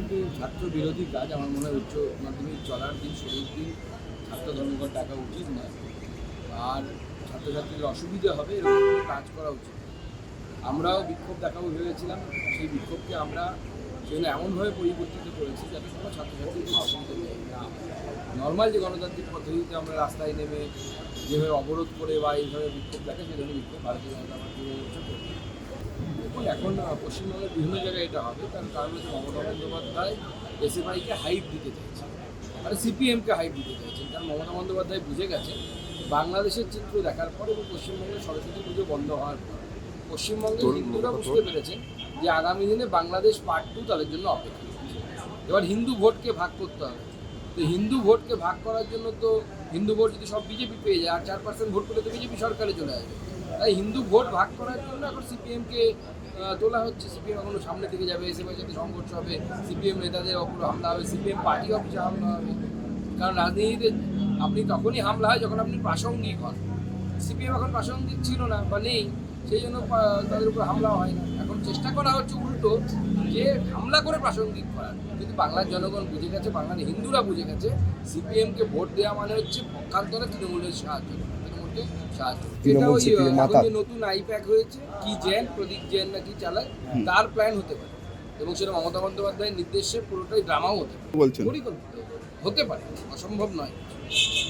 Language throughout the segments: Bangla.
একটি ছাত্র বিরোধী কাজ আমার মনে হয় উচ্চ মাধ্যমিক চলার দিন, শুরুর দিন, ছাত্র ধর্মঘট ডাকা উচিত নয়। আর ছাত্রছাত্রীদের অসুবিধা হবে এরকম কাজ করা উচিত আমরাও বিক্ষোভ দেখাবো ভেবেছিলাম, সেই বিক্ষোভকে আমরা সেজন্য এমনভাবে পরিবর্তিত করেছি যাতে কোনো ছাত্রছাত্রীর কোনো অসুবিধা না নর্মাল যে গণতান্ত্রিক পদ্ধতিতে আমরা রাস্তায় নেমে যেভাবে অবরোধ করে বা এইভাবে বিক্ষোভ দেখে ধরনের বিক্ষোভ ভারতীয় জনতা পার্টি দেখুন এখন পশ্চিমবঙ্গের বিভিন্ন জায়গায় এটা হবে। তার কারণ হচ্ছে মমতা বন্দ্যোপাধ্যায় এসএফআইকে হাইপ দিতে চাইছে আর সিপিএমকে হাইপ দিতে চাইছেন। কারণ মমতা বন্দ্যোপাধ্যায় বুঝে গেছেন বাংলাদেশের চিত্র দেখার পর এবং পশ্চিমবঙ্গের সরস্বতী পুজো বন্ধ হওয়ার পর পশ্চিমবঙ্গের হিন্দুরা বুঝতে পেরেছেন যে আগামী দিনে বাংলাদেশ পার্ট টু তাদের জন্য অপেক্ষা করছে। এবার হিন্দু ভোটকে ভাগ করতে হবে। তো হিন্দু ভোটকে ভাগ করার জন্য তো হিন্দু ভোট যদি সব বিজেপি পেয়ে যায় আর চার পার্সেন্ট ভোট পেলে তো বিজেপি সরকারে চলে আসবে। তাই হিন্দু ভোট ভাগ করার জন্য এখন সিপিএমকে তোলা হচ্ছে। সিপিএম এখনও সামনে থেকে যাবে। এসএফআই সাথে সংঘর্ষ হবে। সিপিএম নেতাদের ওপর হামলা হবে। সিপিএম পার্টি অফিসে হামলা হবে। কারণ রাজনীতিতে আপনি তখনই হামলা হয় যখন আপনি প্রাসঙ্গিক হন। সিপিএম এখন প্রাসঙ্গিক ছিল না বা নেই সেই জন্য তাদের উপর হামলা হয় না। এখন চেষ্টা করা হচ্ছে উল্টো যে হামলা করে প্রাসঙ্গিক করার। কিন্তু বাংলার জনগণ বুঝে গেছে বাংলার হিন্দুরা বুঝে গেছে সিপিএমকে ভোট দেওয়া মানে হচ্ছে পক্ষান্তরে তৃণমূলের সাহায্য করা, তৃণমূল এখন যে নতুন আইপ্যাক হয়েছে কি জেন প্রদীপ জেন না কি চালায় তার প্ল্যান হতে পারে। এবং সেটা মমতা বন্দ্যোপাধ্যায়ের নির্দেশে পুরোটাই ড্রামাও হতে পারে। বলছেন। পরিকল্পিত হতে পারে অসম্ভব নয়।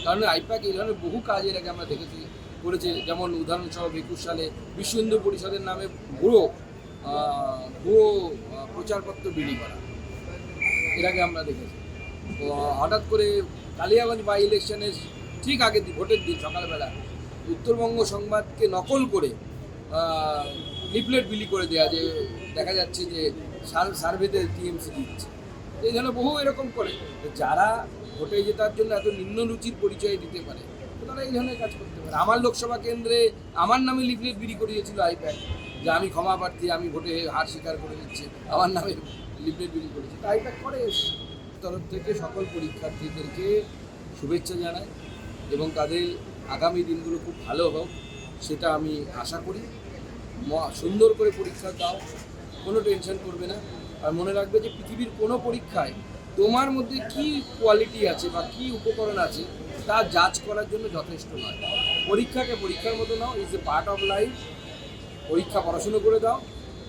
কারণ আইপ্যাক এই ধরনের বহু কাজ এর আগে আমরা দেখেছি করেছে। যেমন উদাহরণস্বরূপ একুশ সালে বিশ্ব হিন্দু পরিষদের নামে ভুয়ো ভুয়ো প্রচারপত্র বিলি করা। এর আগে আমরা দেখেছি। তো হঠাৎ করে কালিয়াগঞ্জ বাই ইলেকশনের ঠিক দিন ভোটের দিন, সকালবেলা। উত্তরবঙ্গ সংবাদকে নকল করে লিফলেট বিলি করে দেওয়া যে দেখা যাচ্ছে যে সার- সার্ভেতে টিএমসি দিচ্ছে। এই ধরনের বহু এরকম করে। যারা ভোটে জেতার জন্য এত নিম্ন রুচির পরিচয় দিতে পারে তারা এই ধরনের কাজ করতে পারে। আমার লোকসভা কেন্দ্রে আমার নামে লিফলেট বিলি করিয়েছিল আইপ্যাক যে আমি ক্ষমা প্রার্থী, আমি ভোটে হার স্বীকার করে নিচ্ছি আমার নামে লিফলেট বিলি করেছি। তো আইপ্যাক করে তরফ থেকে সকল পরীক্ষার্থীদেরকে শুভেচ্ছা জানাই। এবং তাদের আগামী দিনগুলো খুব ভালো হোক, সেটা আমি আশা করি। সুন্দর করে পরীক্ষা দাও, কোনো টেনশন করবে না। আর মনে রাখবে যে পৃথিবীর কোনো পরীক্ষায় তোমার মধ্যে কি কোয়ালিটি আছে বা কি উপকরণ আছে, তা জাজ করার জন্য যথেষ্ট নয়। পরীক্ষাকে পরীক্ষার মতো নাও is a part of life পরীক্ষা পড়াশুনো করে দাও।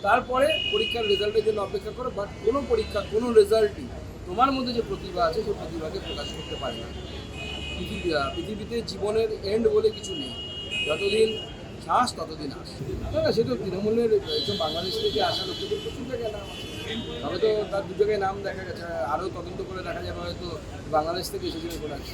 তারপরে পরীক্ষার রেজাল্টের জন্য অপেক্ষা করো বাট কোনো পরীক্ষা, কোনো রেজাল্টই তোমার মধ্যে যে প্রতিভা আছে, সেই প্রতিভাকে প্রকাশ করতে পারে না। পৃথিবী পৃথিবীতে জীবনের এন্ড বলে কিছু নেই। যতদিন শ্বাস ততদিন আস। না না, সে তো তৃণমূলের একজন বাংলাদেশ থেকে আসা লোকদের প্রচুর জায়গায় নাম আছে। তবে তো তার দু জায়গায় নাম দেখা গেছে, আরও তদন্ত করে দেখা যাবে হয়তো বাংলাদেশ থেকে এসেছিল বলে আছে